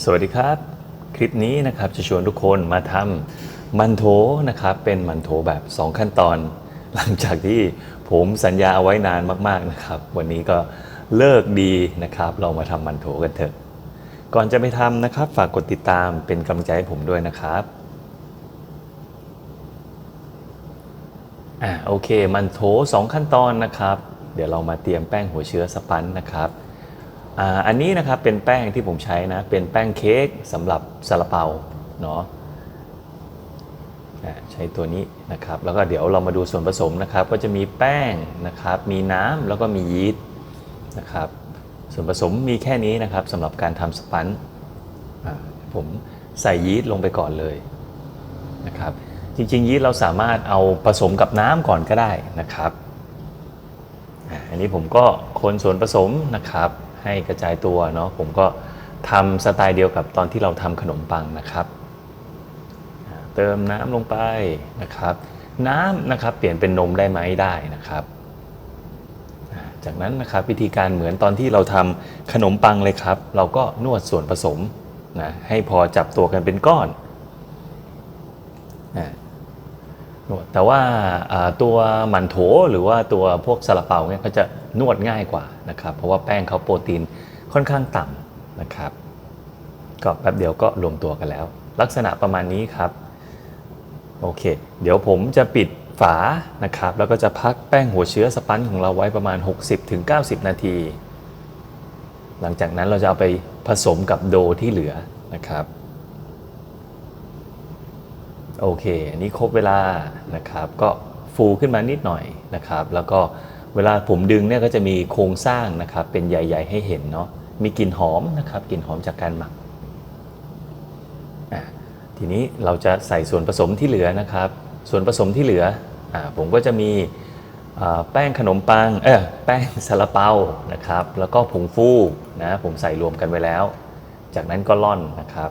สวัสดีครับ คลิปนี้นะครับจะชวนทุกคนมาทำมันโถนะครับเป็นมันโถแบบ 2 ขั้นตอน หลังจากที่ผมสัญญาเอาไว้นานมากๆนะครับ วันนี้ก็เลิกดีนะครับ เรามาทำมันโถกันเถอะ ก่อนจะไปทำนะครับ ฝากกดติดตามเป็นกำลังใจให้ผมด้วยนะครับอ่าโอเคมันโถ2ขั้นตอนนะครับ เดี๋ยวเรามาเตรียมแป้งหัวเชื้อสปันนะครับ อันนี้นะครับเป็นแป้งที่ผมใช้นะ เป็นแป้งเค้กสำหรับซาลาเปาเนาะใช้ตัวนี้นะครับ แล้วก็เดี๋ยวเรามาดูส่วนผสมนะครับ ก็จะมีแป้งนะครับ มีน้ำแล้วก็มียีสต์นะครับ ส่วนผสมมีแค่นี้นะครับสำหรับการทำสปันผมใส่ยีสต์ลงไปก่อนเลยนะครับ จริงๆยีสต์เราสามารถเอาผสมกับน้ำก่อนก็ได้นะครับ อันนี้ผมก็คนส่วนผสมนะครับ ให้กระจายตัวเนาะผมก็ทำสไตล์เดียวกับตอนที่เราทำขนมปังนะครับ เติมน้ำลงไปนะครับ น้ำนะครับเปลี่ยนเป็นนมได้ไหมได้นะครับ จากนั้นนะครับวิธีการเหมือนตอนที่เราทำขนมปังเลยครับ เราก็นวดส่วนผสมนะให้พอจับตัวกันเป็นก้อนอ่าแต่ว่าตัวหมันโถหรือว่าตัวพวกซาลาเปาเนี่ยก็จะนวดง่ายกว่า นะครับเพราะว่าแป้งเขาโปรตีนค่อนข้างต่ำนะครับ ก็แป๊บเดียวก็รวมตัวกันแล้ว ลักษณะประมาณนี้ครับโอเค เดี๋ยวผมจะปิดฝานะครับแล้วก็จะพักแป้งหัวเชื้อสปันของเราไว้ประมาณ 60-90 นาที หลังจากนั้นเราจะเอาไปผสมกับโดที่เหลือนะครับโอเคอันนี้ครบเวลานะครับก็ฟูขึ้นมานิดหน่อยนะครับ แล้วก็ เวลาผมดึงเนี่ยก็จะมีโครงสร้างนะครับเป็นใหญ่ ๆ ให้เห็นเนาะมีกลิ่นหอมนะครับกลิ่นหอมจากการหมักอะทีนี้เราจะใส่ส่วนผสมที่เหลือนะครับ ส่วนผสมที่เหลืออะผมก็จะมีแป้งขนมปังเออแป้งซาลาเปานะครับแล้วก็ผงฟูนะผมใส่รวมกันไว้แล้ว จากนั้นก็ร่อนนะครับ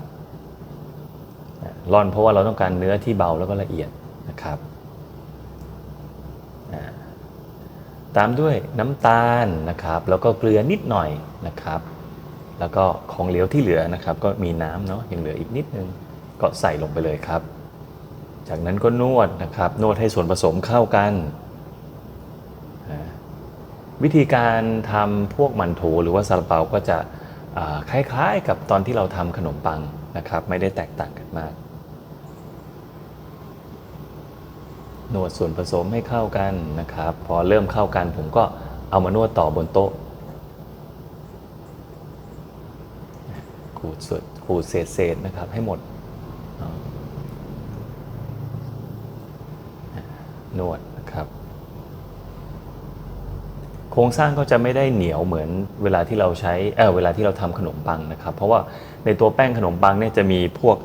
ร่อนเพราะว่าเราต้องการเนื้อที่เบาแล้วก็ละเอียดนะครับอ่า ตามด้วยน้ำตาลนะครับ แล้วก็เกลือนิดหน่อยนะครับ แล้วก็ของเหลวที่เหลือนะครับ ก็มีน้ำเนาะยังเหลืออีกนิดนึงก็ใส่ลงไปเลยครับ จากนั้นก็นวดนะครับ นวดให้ส่วนผสมเข้ากันวิธีการทำพวกมันโถหรือว่าซาลาเปาก็จะคล้ายๆกับตอนที่เราทำขนมปังนะครับ ไม่ได้แตกต่างกันมาก นวดส่วนผสมให้เข้ากันนะครับ พอเริ่มเข้ากันผมก็เอามานวดต่อบนโต๊ะขูดส่วนขูดเศษเศษนะครับให้หมด นวดนะครับ โครงสร้างก็จะไม่ได้เหนียวเหมือนเวลาที่เราใช้เออเวลาที่เราทำขนมปังนะครับ เพราะว่าในตัวแป้งขนมปังเนี่ยจะมีพวก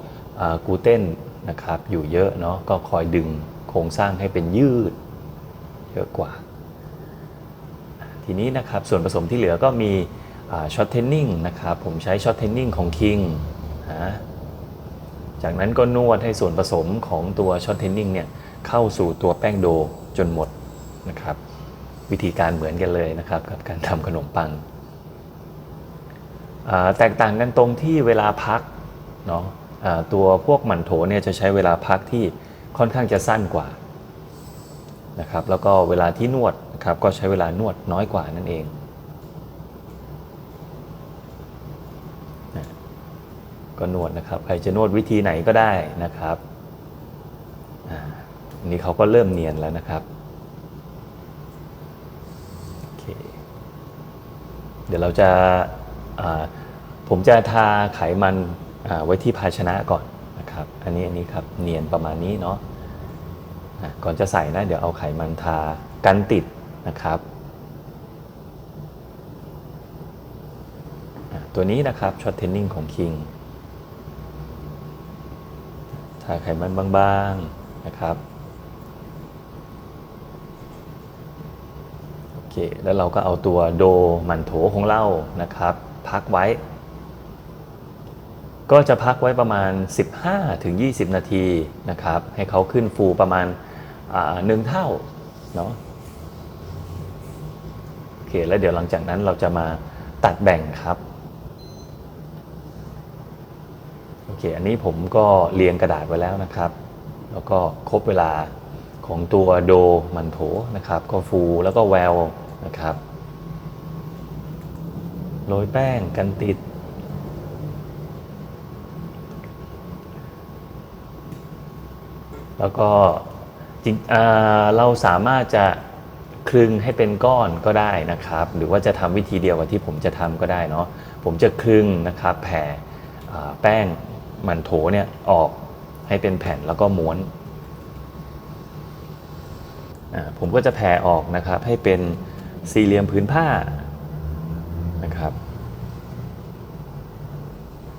กูเตนนะครับอยู่เยอะเนาะก็คอยดึง ครงสร้างให้เป็นยืดเยอะกว่า ทีนี้นะครับส่วนผสมที่เหลือก็มีช็อตเทนนิ่งนะครับผมใช้ช็อตเทนนิ่งของ King นะจากนั้นก็นวดให้ส่วนผสมของตัวช็อตเทนนิ่งเนี่ยเข้าสู่ตัวแป้งโดจนหมดนะครับวิธีการเหมือนกันเลยนะครับกับการทำขนมปัง แตกต่างกันตรงที่เวลาพักเนาะอ่าตัวพวกหมันโถเนี่ยจะใช้เวลาพักที่ ค่อนข้างจะสั้นกว่านะครับแล้วก็เวลาที่นวดนะครับก็ใช้เวลานวดน้อยกว่านั่นเองนะก็นวดนะครับใครจะนวดวิธีไหนก็ได้นะครับอันนี้เขาก็เริ่มเนียนแล้วนะครับโอเคเดี๋ยวเราจะผมจะทาไขมันไว้ที่ภาชนะก่อน นะครับ อันนี้อันนี้ครับเนียนประมาณนี้เนาะก่อนจะใส่นะ เดี๋ยวเอาไขมันทากันติดนะครับตัวนี้นะครับช็อตเทนนิ่งของ King ทาไขมันบางๆนะครับโอเคแล้วเราก็เอาตัวโดมันโถของเรานะครับ พักไว้ ก็จะพักไว้ประมาณ 15-20 นาทีนะครับ ให้เขาขึ้นฟูประมาณหนึ่งเท่าเนาะโอเค แล้วเดี๋ยวหลังจากนั้นเราจะมาตัดแบ่งครับโอเค อันนี้ผมก็เรียงกระดาษไว้แล้วนะครับ แล้วก็ครบเวลาของตัวโดมันโถนะครับ ก็ฟูแล้วก็แววนะครับ โรยแป้งกันติด แล้วก็เราสามารถจะคลึงให้เป็นก้อนก็ได้นะครับ หรือว่าจะทำวิธีเดียวกับที่ผมจะทำก็ได้เนาะผมจะคลึงนะครับแผ่แป้งมันโถเนี่ยออกให้เป็นแผ่นแล้วก็ม้วนผมก็จะแผ่ออกนะครับให้เป็นสี่เหลี่ยมผืนผ้านะครับ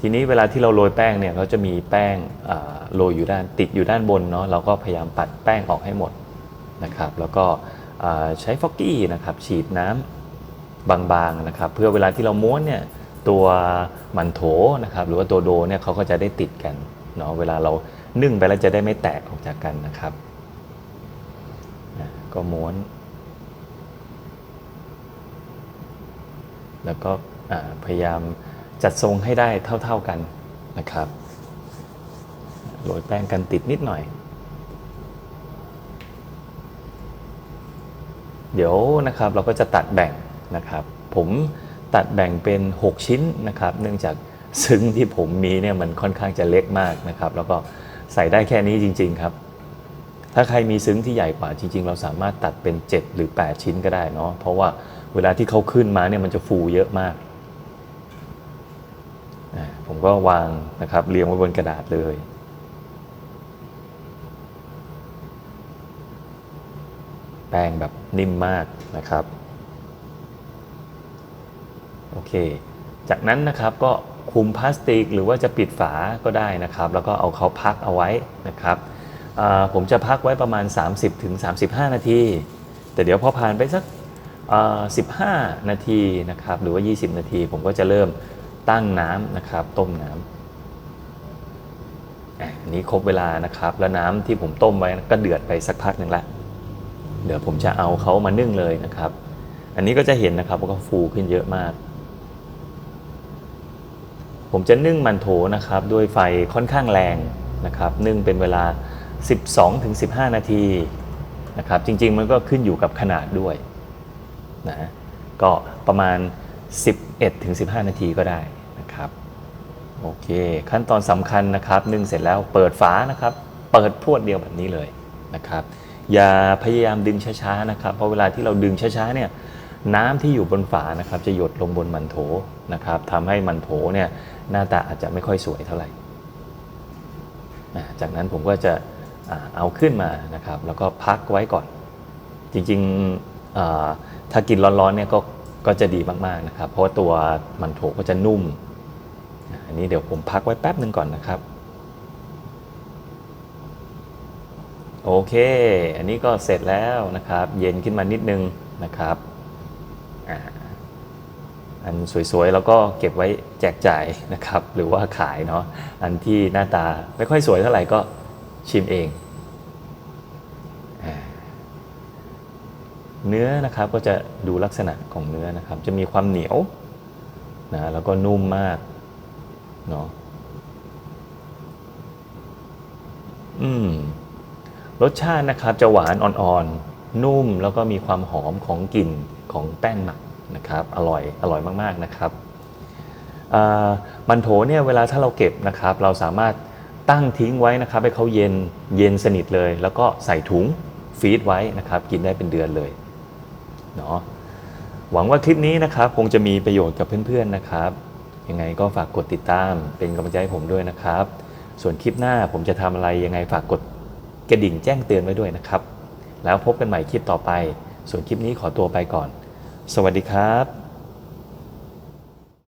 ทีนี้เวลาที่เราโรยแป้งเนี่ยเขาจะมีแป้งโรยอยู่ด้านติดอยู่ด้านบนเนาะเราก็พยายามปัดแป้งออกให้หมดนะครับ แล้วก็ใช้ฟอกกี้นะครับฉีดน้ำบางๆนะครับ เพื่อเวลาที่เราม้วนเนี่ยตัวมันโถนะครับ หรือว่าตัวโดเนี่ยเขาก็จะได้ติดกันเนาะเวลาเรานึ่งไปแล้วจะได้ไม่แตกออกจากกันนะครับอะก็ม้วน แล้วก็พยายาม จัดทรงให้ได้เท่า ๆกันนะครับโรยแป้งกันติดนิดหน่อย เดี๋ยวนะครับเราก็จะตัดแบ่งนะครับ ผมตัดแบ่งเป็น 6 ชิ้นนะครับ เนื่องจากซึ้งที่ผมมีเนี่ยมันค่อนข้างจะเล็กมากนะครับ แล้วก็ใส่ได้แค่นี้จริง ๆครับ ถ้าใครมีซึ้งที่ใหญ่กว่าจริง ๆ เราสามารถตัดเป็น 7 หรือ 8 ชิ้นก็ได้เนาะเพราะว่าเวลาที่เขาขึ้นมาเนี่ยมันจะฟูเยอะมาก ผมก็วางนะครับเรียงไว้บนกระดาษเลย แป้งแบบนิ่มมากนะครับ โอเค จากนั้นนะครับก็คุมพลาสติกหรือว่าจะปิดฝาก็ได้นะครับ แล้วก็เอาเขาพักเอาไว้นะครับผมจะพักไว้ประมาณ 30-35ถึง35นาที แต่เดี๋ยวพอผ่านไปสัก 15 นาทีนะครับ หรือว่า 20 นาที ผมก็จะเริ่ม ตั้งน้ำนะครับ ต้มน้ำอันนี้ครบเวลานะครับ แล้วน้ำที่ผมต้มไว้ก็เดือดไปสักพักหนึ่งละเดี๋ยวผมจะเอาเขามานึ่งเลยนะครับ อันนี้ก็จะเห็นนะครับว่าเขาฟูขึ้นเยอะมาก ผมจะนึ่งมันโถนะครับ ด้วยไฟค่อนข้างแรงนะครับ นึ่งเป็นเวลา 12-15 นาทีนะครับ จริง ๆ มันก็ขึ้นอยู่กับขนาดด้วยนะก็ประมาณ 11-15 นาทีก็ได้ นะครับโอเค ขั้นตอนสำคัญนะครับนึ่งเสร็จแล้วเปิดฝานะครับ เปิดพรวดเดียวแบบนี้เลยนะครับ อย่าพยายามดึงช้าๆนะครับ เพราะเวลาที่เราดึงช้าๆเนี่ยน้ำที่อยู่บนฝานะครับจะหยดลงบนมันโถนะครับทำให้มันโถเนี่ยหน้าตาอาจจะไม่ค่อยสวยเท่าไหร่ จากนั้นผมก็จะเอาขึ้นมานะครับ แล้วก็พักไว้ก่อน จริงๆถ้ากินร้อนๆเนี่ยก็ก็จะดีมากๆนะครับ เพราะตัวมันโถก็จะนุ่ม อันนี้เดี๋ยวผมพักไว้แป๊บหนึ่งก่อนนะครับโอเค อันนี้ก็เสร็จแล้วนะครับ เย็นขึ้นมานิดนึงนะครับ อันสวยๆแล้วก็เก็บไว้แจกจ่ายนะครับ หรือว่าขายเนาะ อันที่หน้าตาไม่ค่อยสวยเท่าไหร่ก็ชิมเอง เนื้อนะครับก็จะดูลักษณะของเนื้อนะครับ จะมีความเหนียวนะ แล้วก็นุ่มมาก เนาะอืมรสชาตินะครับจะหวานอ่อนๆ นุ่มแล้วก็มีความหอมของกลิ่นของแป้งหมักนะครับ อร่อยอร่อยมากๆนะครับมันโถเนี่ยเวลาถ้าเราเก็บนะครับ เราสามารถตั้งทิ้งไว้นะครับ ให้เขาเย็นเย็นสนิทเลย แล้วก็ใส่ถุงฟีดไว้นะครับ กินได้เป็นเดือนเลยเนาะหวังว่าคลิปนี้นะครับ คงจะมีประโยชน์กับเพื่อนๆนะครับ ยังไงก็ฝากกดติดตามเป็นกำลังใจให้ผมด้วยนะครับ ส่วนคลิปหน้าผมจะทำอะไรยังไงฝากกดกระดิ่งแจ้งเตือนไว้ด้วยนะครับ แล้วพบกันใหม่คลิปต่อไป ส่วนคลิปนี้ขอตัวไปก่อน สวัสดีครับ